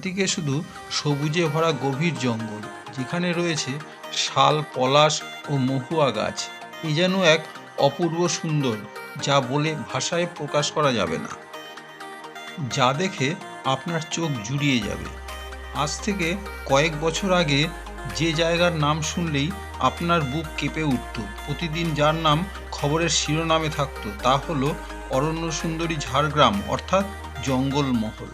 চারদিকে শুধু সবুজে ভরা গভীর জঙ্গল, যেখানে রয়েছে শাল, পলাশ ও মহুয়া গাছ। এ যেন এক অপূর্ব সুন্দর, যা বলে ভাষায় প্রকাশ করা যাবে না। যা দেখে আপনার চোখ জুড়িয়ে যাবে। আজ থেকে কয়েক বছর আগে যে জায়গার নাম শুনলেই আপনার বুক কেঁপে উঠত। প্রতিদিন যার নাম খবরের শিরোনামে থাকতো, তা হলো অরণ্য সুন্দরী ঝাড়গ্রাম, অর্থাৎ জঙ্গলমহল।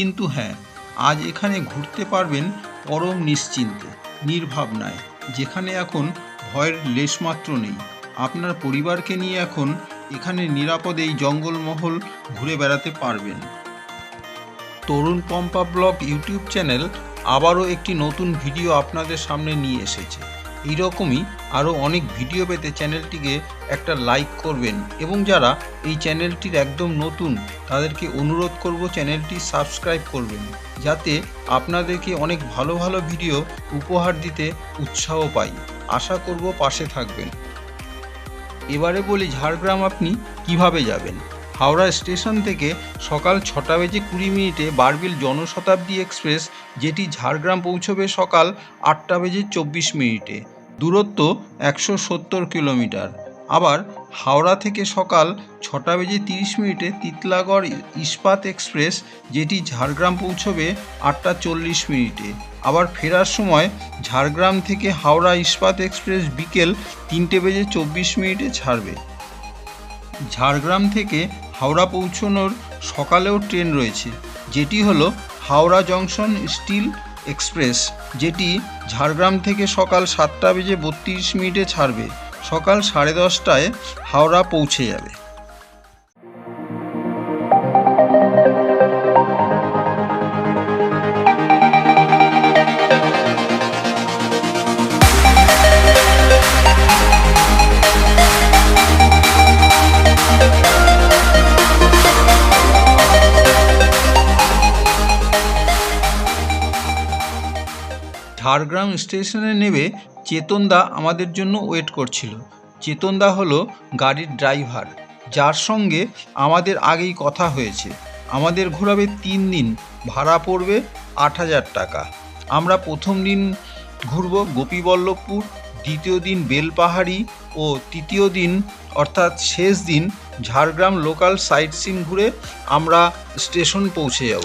কিন্তু হ্যাঁ আজ এখানে ঘুরতে পারবেন পরম নিশ্চিন্তে, নির্ভাবনায়, যেখানে এখন ভয়ের লেশমাত্র নেই। আপনার পরিবারকে নিয়ে এখন এখানে নিরাপদে এই জঙ্গলমহল ঘুরে বেড়াতে পারবেন। Tarun Pampa blog YouTube channel আবারও একটি নতুন ভিডিও আপনাদের সামনে নিয়ে এসেছে। এইরকমই আরও অনেক ভিডিও পেতে চ্যানেলটিকে একটা লাইক করবেন এবং যারা এই চ্যানেলটির একদম নতুন, তাদেরকে অনুরোধ করব চ্যানেলটি সাবস্ক্রাইব করবেন, যাতে আপনাদেরকে অনেক ভালো ভালো ভিডিও উপহার দিতে উৎসাহ পাই। আশা করব পাশে থাকবেন। এবারে বলি ঝাড়গ্রাম আপনি কীভাবে যাবেন? হাওড়া স্টেশন থেকে সকাল ছটা বেজে কুড়ি মিনিটে বারবিল জনশতাব্দী এক্সপ্রেস, যেটি ঝাড়গ্রাম পৌঁছবে সকাল আটটা বেজে চব্বিশ মিনিটে। দূরত্ব একশো সত্তর কিলোমিটার। আবার হাওড়া থেকে সকাল ছটা বেজে তিরিশ মিনিটে তিতলাগড় ইস্পাত এক্সপ্রেস, যেটি ঝাড়গ্রাম পৌঁছবে আটটা চল্লিশ মিনিটে। আবার ফেরার সময় ঝাড়গ্রাম থেকে হাওড়া ইস্পাত এক্সপ্রেস বিকেল তিনটে বেজে চব্বিশ মিনিটে ছাড়বে। ঝাড়গ্রাম থেকে হাওড়া পৌঁছনোর সকালেও ট্রেন রয়েছে। যেটি হলো হাওড়া জংশন স্টিল এক্সপ্রেস, যেটি ঝাড়গ্রাম থেকে সকাল সাতটা বেজে বত্রিশ মিনিটে ছাড়বে। সকাল সাড়ে দশটায় হাওড়া পৌঁছে যাবে। ঝাড়গ্রাম স্টেশনে নেবে চেতনদা আমাদের জন্য ওয়েট করছিল। চেতনদা হলো গাড়ির ড্রাইভার, যার সঙ্গে আমাদের আগেই কথা হয়েছে। আমাদের ঘোরাবে তিন দিন, ভাড়া পড়বে আট হাজার টাকা। আমরা প্রথম দিন ঘুরব গোপীবল্লভপুর, দ্বিতীয় দিন বেলপাহাড়ি ও তৃতীয় দিন, অর্থাৎ শেষ দিন, ঝাড়গ্রাম লোকাল সাইট সিন ঘুরে আমরা স্টেশন পৌঁছে যাব।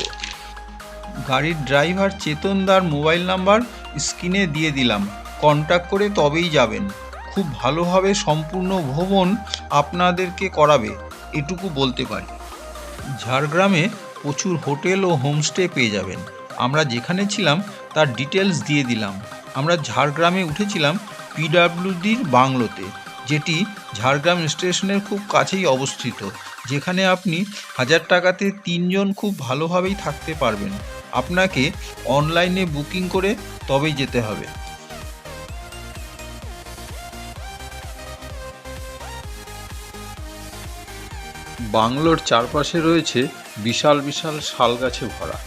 গাড়ির ড্রাইভার চেতনদার মোবাইল নাম্বার স্ক্রিনে দিয়ে দিলাম। কন্ট্যাক্ট করে তবেই যাবেন। খুব ভালোভাবে সম্পূর্ণ ভ্রমণ আপনাদেরকে করাবে, এটুকু বলতে পারি। ঝাড়গ্রামে প্রচুর হোটেল ও হোমস্টে পেয়ে যাবেন। আমরা যেখানে ছিলাম, তার ডিটেলস দিয়ে দিলাম। আমরা ঝাড়গ্রামে উঠেছিলাম পিডাব্লিউডির বাংলোতে, যেটি ঝাড়গ্রাম স্টেশনের খুব কাছেই অবস্থিত, যেখানে আপনি হাজার টাকাতে তিনজন খুব ভালোভাবেই থাকতে পারবেন। আপনাকে অনলাইনে বুকিং করে তবেই যেতে হবে। বাংলোর চারপাশে রয়েছে বিশাল বিশাল শাল গাছে ভরা।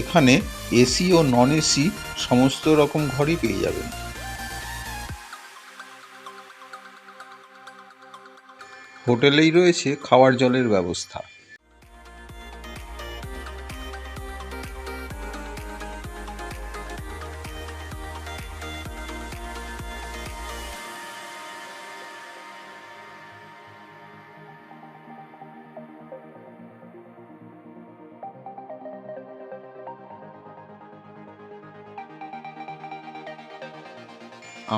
এখানে এসি ও নন এসি সমস্ত রকম ঘরই পেয়ে যাবেন। হোটেলেই রয়েছে খাওয়ার জলের ব্যবস্থা।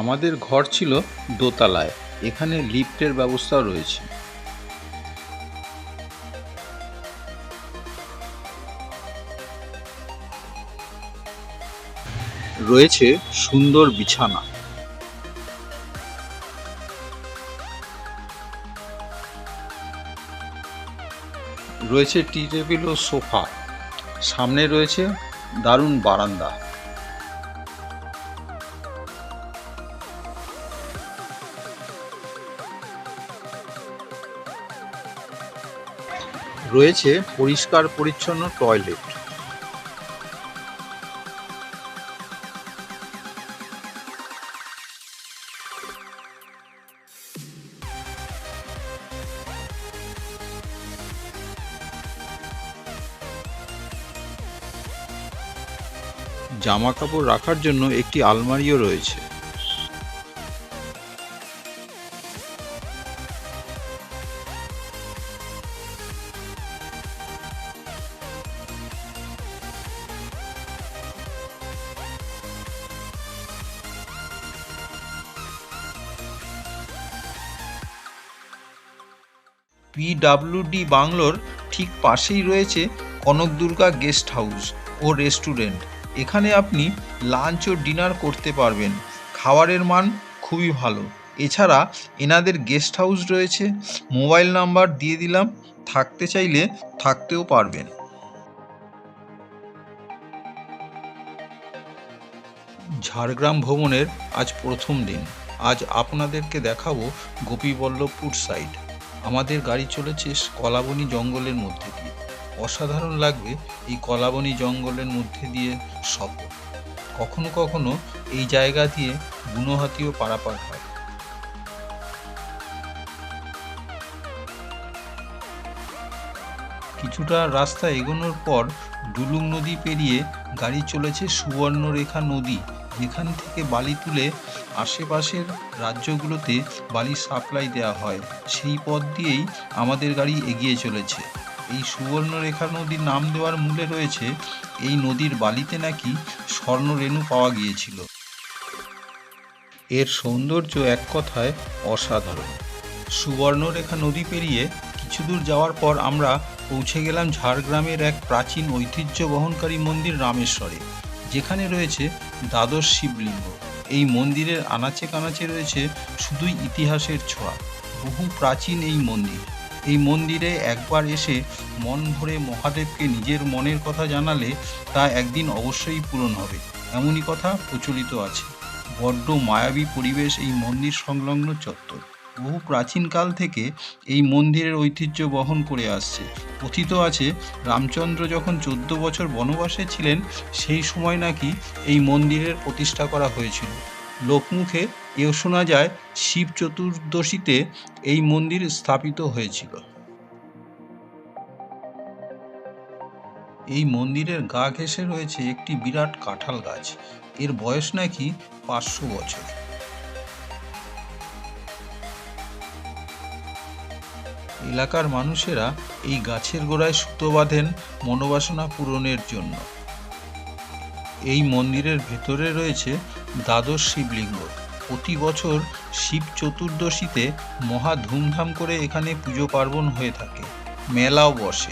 আমাদের ঘর ছিল দোতলায়। এখানে লিফটের ব্যবস্থাও রয়েছে। রয়েছে সুন্দর বিছানা। রয়েছে টি টেবিল ও সোফা। সামনে রয়েছে দারুণ বারান্দা। রয়েছে পরিষ্কার পরিচ্ছন্ন টয়লেট। জামা কাপড় রাখার জন্য একটি আলমারিও রয়েছে। পিডাব্লিউডি বাংলোর ঠিক পাশেই রয়েছে কনক দুর্গা গেস্ট হাউস ও রেস্টুরেন্ট। এখানে আপনি লাঞ্চ ও ডিনার করতে পারবেন। খাবারের মান খুবই ভালো। এছাড়া এনাদের গেস্ট হাউস রয়েছে। মোবাইল নাম্বার দিয়ে দিলাম। থাকতে চাইলে থাকতেও পারবেন। ঝাড়গ্রাম ভ্রমণের আজ প্রথম দিন। আজ আপনাদেরকে দেখাবো গোপীবল্লভপুর সাইড আমাদের গাড়ি চলেছে কলাবনি জঙ্গলের মধ্যে দিয়ে। অসাধারণ লাগবে এই কলাবনী জঙ্গলের মধ্যে দিয়ে সফর কখনো কখনো এই জায়গা দিয়ে বুনো হাতিও পারাপার হয়। কিছুটা রাস্তা এগোনোর পর ডুলুং নদী পেরিয়ে গাড়ি চলেছে সুবর্ণরেখা নদী। যেখান থেকে বালি তুলে আশেপাশের রাজ্যগুলোতে বালি সাপ্লাই দেওয়া হয়। সেই পথ দিয়েই আমাদের গাড়ি এগিয়ে চলেছে। এই সুবর্ণরেখা নদীর নাম দেওয়ার মূলে রয়েছে এই নদীর বালিতে নাকি স্বর্ণরেণু পাওয়া গিয়েছিল। এর সৌন্দর্য এক কথায় অসাধারণ। সুবর্ণরেখা নদী পেরিয়ে কিছু দূর যাওয়ার পর আমরা পৌঁছে গেলাম ঝাড়গ্রামের এক প্রাচীন ঐতিহ্য বহনকারী মন্দির রামেশ্বরে, যেখানে রয়েছে দ্বাদশ শিবলিঙ্গ। এই মন্দিরের আনাচে কানাচে রয়েছে শুধুই ইতিহাসের ছোঁয়া। বহু প্রাচীন এই মন্দির। এই মন্দিরে একবার এসে মন ভরে মহাদেবকে নিজের মনের কথা জানালে তা একদিন অবশ্যই পূরণ হবে। এমনই কথা প্রচলিত আছে। বড্ড মায়াবী পরিবেশ এই মন্দির সংলগ্ন চত্বর। বহু প্রাচীনকাল থেকে এই মন্দিরের ঐতিহ্য বহন করে আসছে। কথিত আছে, রামচন্দ্র যখন চোদ্দ বছর বনবাসে ছিলেন, সেই সময় নাকি এই মন্দিরের প্রতিষ্ঠা করা হয়েছিল। লোকমুখে এও শোনা যায়, শিব চতুর্দশীতে এই মন্দির স্থাপিত হয়েছিল। এই মন্দিরের গা ঘেঁষে রয়েছে একটি বিরাট কাঁঠাল গাছ। এর বয়স নাকি পাঁচশো বছর। এলাকার মানুষেরা এই গাছের গোড়ায় সুতো বাঁধেন মনোবাসনা পূরণের জন্য। এই মন্দিরের ভেতরে রয়েছে দ্বাদশ শিবলিঙ্গ। প্রতি বছর শিব চতুর্দশীতে মহা ধুমধাম করে এখানে পুজো পার্বণ হয়ে থাকে। মেলাও বসে।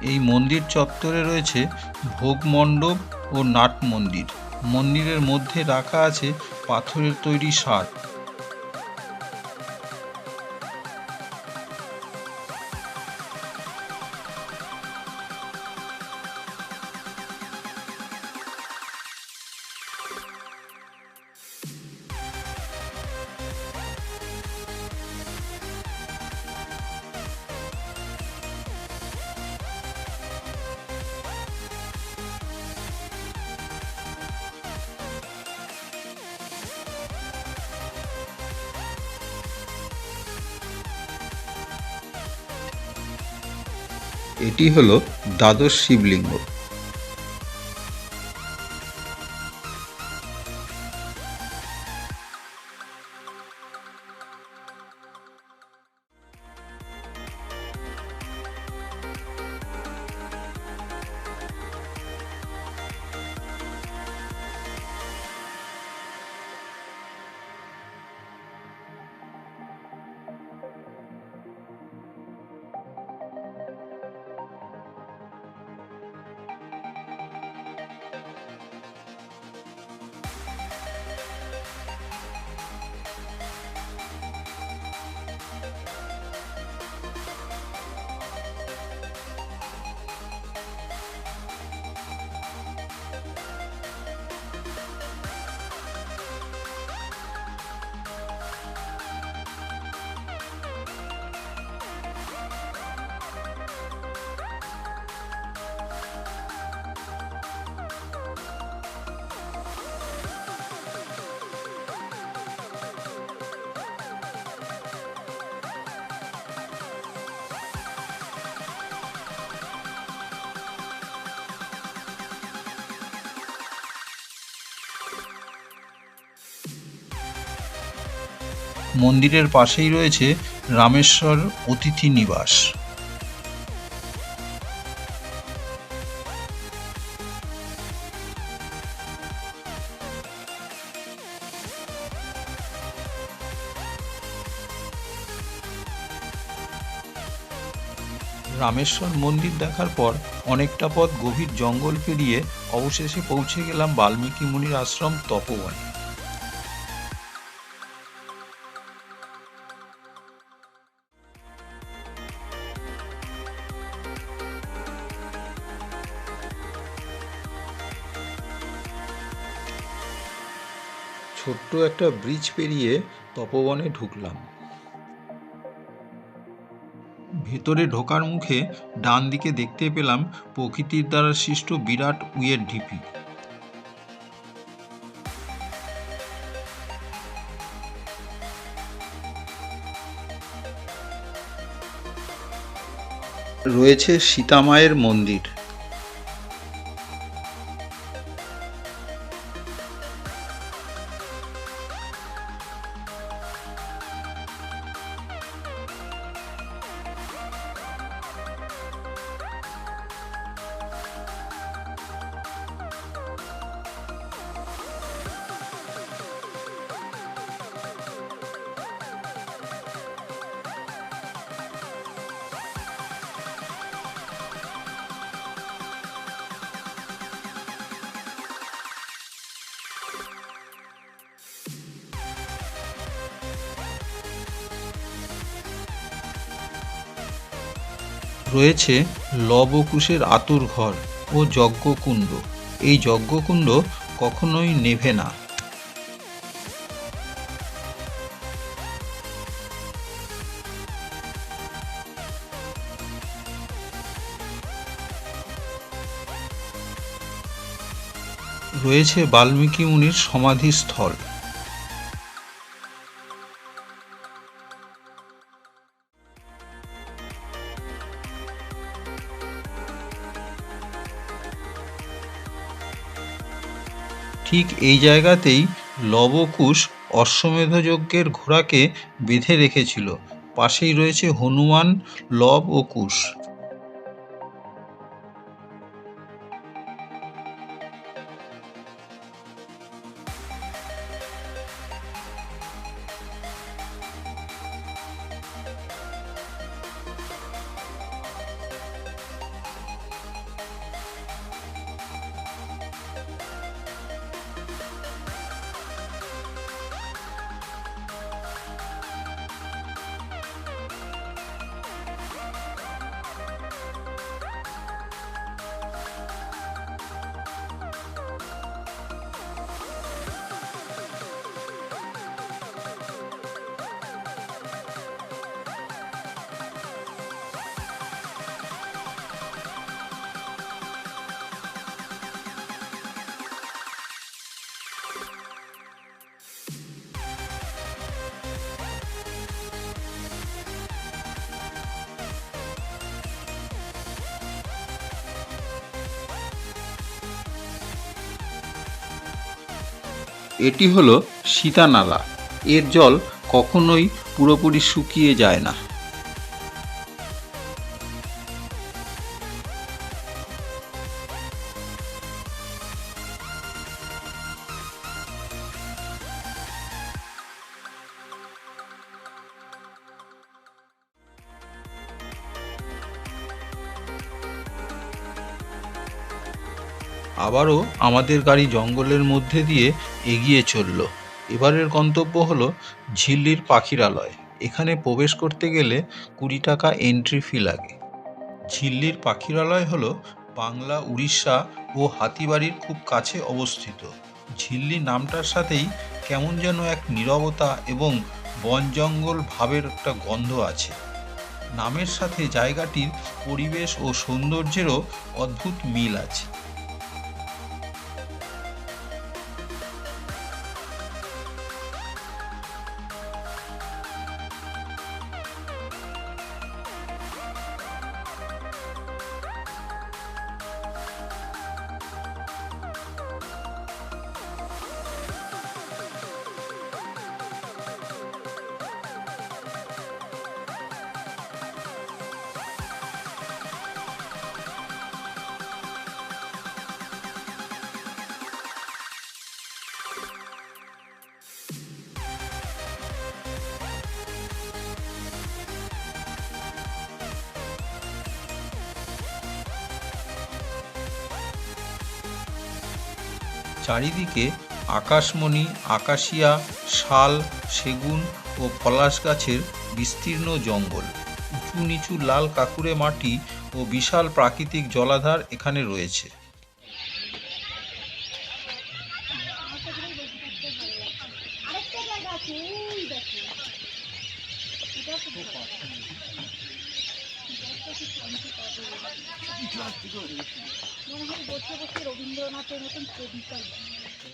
এই মন্দির চত্বরে রয়েছে ভোগ মণ্ডপ ও নাট মন্দির। মন্দিরের মধ্যে রাখা আছে পাথরের তৈরি সার। এটি হলো দ্বাদশ শিবলিঙ্গ। মন্দিরের পাশেই রয়েছে রামেশ্বর অতিথি নিবাস। রামেশ্বর মন্দির দেখার পর অনেকটা পথ গভীর জঙ্গল পেরিয়ে অবশেষে পৌঁছে গেলাম বাল্মীকি মুনির আশ্রম তপবনে। ছোট্ট একটা ব্রিজ পেরিয়ে তপবনে ঢুকলাম। ভেতরে ঢোকার মুখে ডান দিকে দেখতে পেলাম প্রকৃতির দ্বারা সৃষ্ট বিরাট উইয়ের ঢিপি। রয়েছে সীতামায়ের মন্দির। রয়েছে লবকুশের আতুর ঘর ও যজ্ঞকুণ্ড। এই যজ্ঞকুণ্ড কখনোই নেভে না। রয়েছে বাল্মীকি মুনির সমাধিস্থল। ঠিক এই জায়গাতেই লবকুশ অশ্বমেধ যজ্ঞের ঘোড়াকে বেঁধে রেখেছিল। পাশেই রয়েছে হনুমান, লব ও কুশ। এটি হলো সীতানালা। এর জল কখনোই পুরোপুরি শুকিয়ে যায় না। আবারও আমাদের গাড়ি জঙ্গলের মধ্যে দিয়ে এগিয়ে চলল। এবারের গন্তব্য হলো ঝিল্লির পাখিরালয়। এখানে প্রবেশ করতে গেলে কুড়ি টাকা এন্ট্রি ফি লাগে। ঝিল্লির পাখিরালয় হলো বাংলা, উড়িষ্যা ও হাতিবাড়ির খুব কাছে অবস্থিত। ঝিল্লি নামটার সাথেই কেমন যেন এক নীরবতা এবং বন জঙ্গল ভাবের একটা গন্ধ আছে। নামের সাথে জায়গাটির পরিবেশ ও সৌন্দর্যেরও অদ্ভুত মিল আছে। চারিদিকে আকাশমণি, আকাশিয়া, শাল, সেগুন ও পলাশ গাছের বিস্তীর্ণ জঙ্গল। উঁচু নিচু লাল কাকুরে মাটি ও বিশাল প্রাকৃতিক জলাধার এখানে রয়েছে আরেকটা জায়গা আছে ওই দেখো এটা খুব ভালো। এটা খুব শান্তি পাবে। মনে হয় বসে বসে রবীন্দ্রনাথের মতন কবিতা লেখে।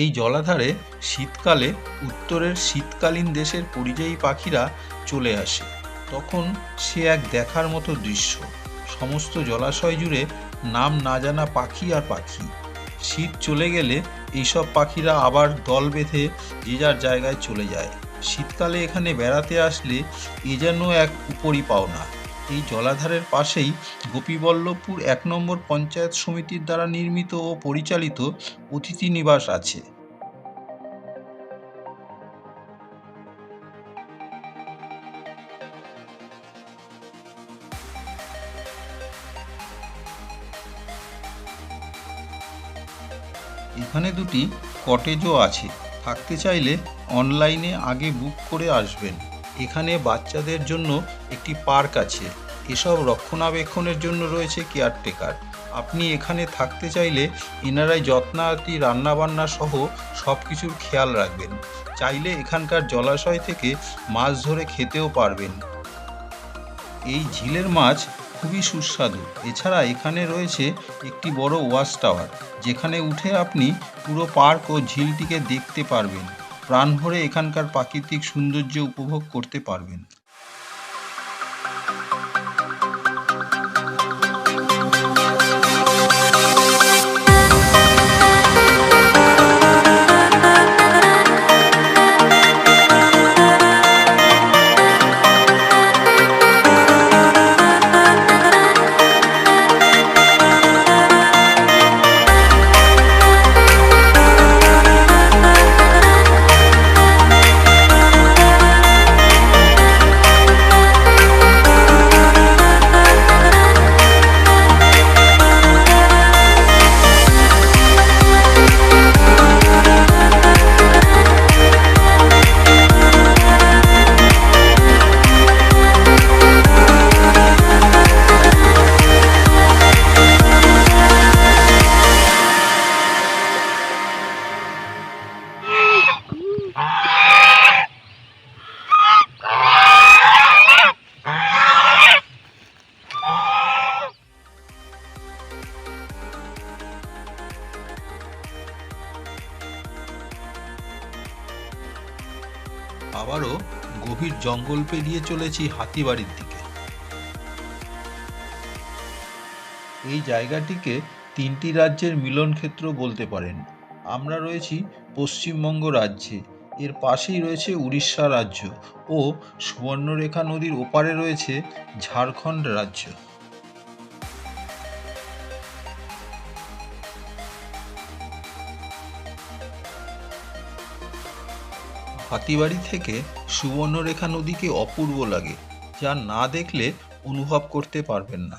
এই জলাধারে শীতকালে উত্তরের শীতকালীন দেশের পরিযায়ী পাখিরা চলে আসে। তখন সে এক দেখার মতো দৃশ্য। সমস্ত জলাশয় জুড়ে নাম না জানা পাখি আর পাখি। শীত চলে গেলে এইসব পাখিরা আবার দল বেঁধে যে যার জায়গায় চলে যায়। শীতকালে এখানে বেড়াতে আসলে এ যেন এক উপরি পাওনা এই জলাধারের পাশেই গোপীবল্লভপুর এক নম্বর পঞ্চায়েত সমিতির দ্বারা নির্মিত ও পরিচালিত অতিথি নিবাস আছে। এখানে দুটি কটেজও আছে। থাকতে চাইলে অনলাইনে আগে বুক করে আসবেন। এখানে বাচ্চাদের জন্য একটি পার্ক আছে। এসব রক্ষণাবেক্ষণের জন্য রয়েছে কেয়ারটেকার। আপনি এখানে থাকতে চাইলে এনারাই যত্নাতি রান্নাবান্না সহ সব কিছুর খেয়াল রাখবেন। চাইলে এখানকার জলাশয় থেকে মাছ ধরে খেতেও পারবেন। এই ঝিলের মাছ খুবই সুস্বাদু। এছাড়া এখানে রয়েছে একটি বড় ওয়াচ টাওয়ার। যেখানে উঠে আপনি পুরো পার্ক ও ঝিলটিকে দেখতে পারবেন। প্রাণ ভরে এখানকার প্রাকৃতিক সৌন্দর্য উপভোগ করতে পারবেন। আবারও গভীর জঙ্গল পেরিয়ে চলেছি হাতিবাড়ির দিকে। এই জায়গাটিকে তিনটি রাজ্যের মিলনক্ষেত্র বলতে পারেন। আমরা রয়েছি পশ্চিমবঙ্গ রাজ্যে, এর পাশেই রয়েছে উড়িষ্যা রাজ্য ও সুবর্ণরেখা নদীর ওপারে রয়েছে ঝাড়খণ্ড রাজ্য। হাতিবাড়ি থেকে সুবর্ণরেখা নদীকে অপূর্ব লাগে যা না দেখলে অনুভব করতে পারবেন না।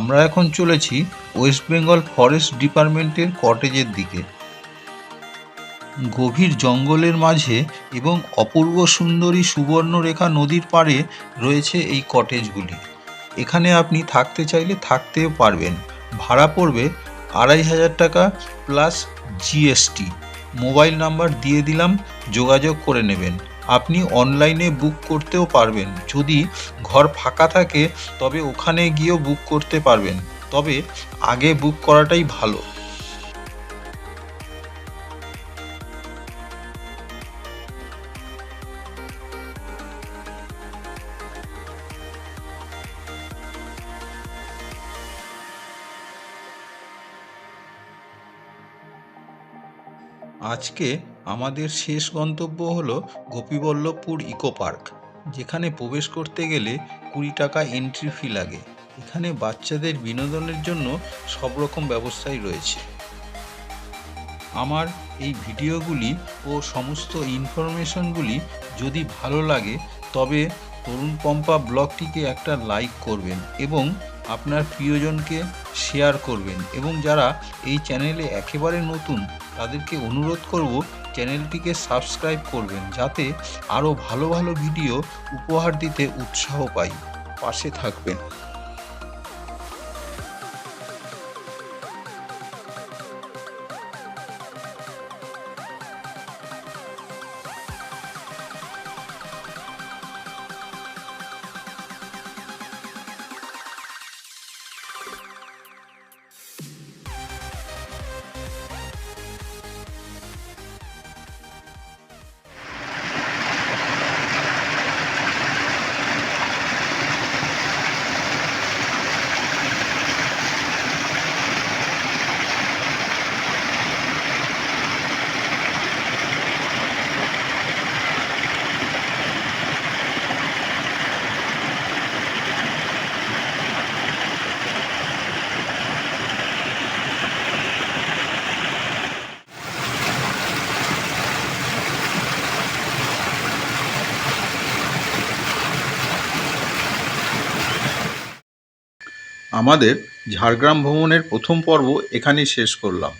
আমরা এখন চলেছি ওয়েস্ট বেঙ্গল ফরেস্ট ডিপার্টমেন্টের কটেজের দিকে। গভীর জঙ্গলের মাঝে এবং অপূর্ব সুন্দরী সুবর্ণরেখা নদীর পাড়ে রয়েছে এই কটেজগুলি এখানে আপনি থাকতে চাইলে থাকতেও পারবেন। ভাড়া পড়বে আড়াই হাজার টাকা প্লাস জিএসটি মোবাইল নাম্বার দিয়ে দিলাম, যোগাযোগ করে নেবেন। আপনি অনলাইনে বুক করতেও পারবেন। যদি ঘর ফাঁকা থাকে, তবে ওখানে গিয়েও বুক করতে পারবেন। তবে আগে বুক করাটাই ভালো। আজকে আমাদের শেষ গন্তব্য হল গোপীবল্লভপুর ইকো পার্ক। যেখানে প্রবেশ করতে গেলে কুড়ি টাকা এন্ট্রি ফি লাগে। এখানে বাচ্চাদের বিনোদনের জন্য সব রকম ব্যবস্থাই রয়েছে। আমার এই ভিডিওগুলি ও সমস্ত ইনফরমেশনগুলি যদি ভালো লাগে, তবে তরুণ পম্পা ব্লগটিকে একটা লাইক করবেন এবং আপনার প্রিয়জনকে শেয়ার করবেন এবং যারা এই চ্যানেলে একেবারে নতুন, তাদেরকে অনুরোধ করব চ্যানেলটিকে সাবস্ক্রাইব করবেন যাতে আরও ভালো ভালো ভিডিও উপহার দিতে উৎসাহ পাই। পাশে থাকবেন। আমাদের ঝাড়গ্রাম ভ্রমণের প্রথম পর্ব এখানেই শেষ করলাম।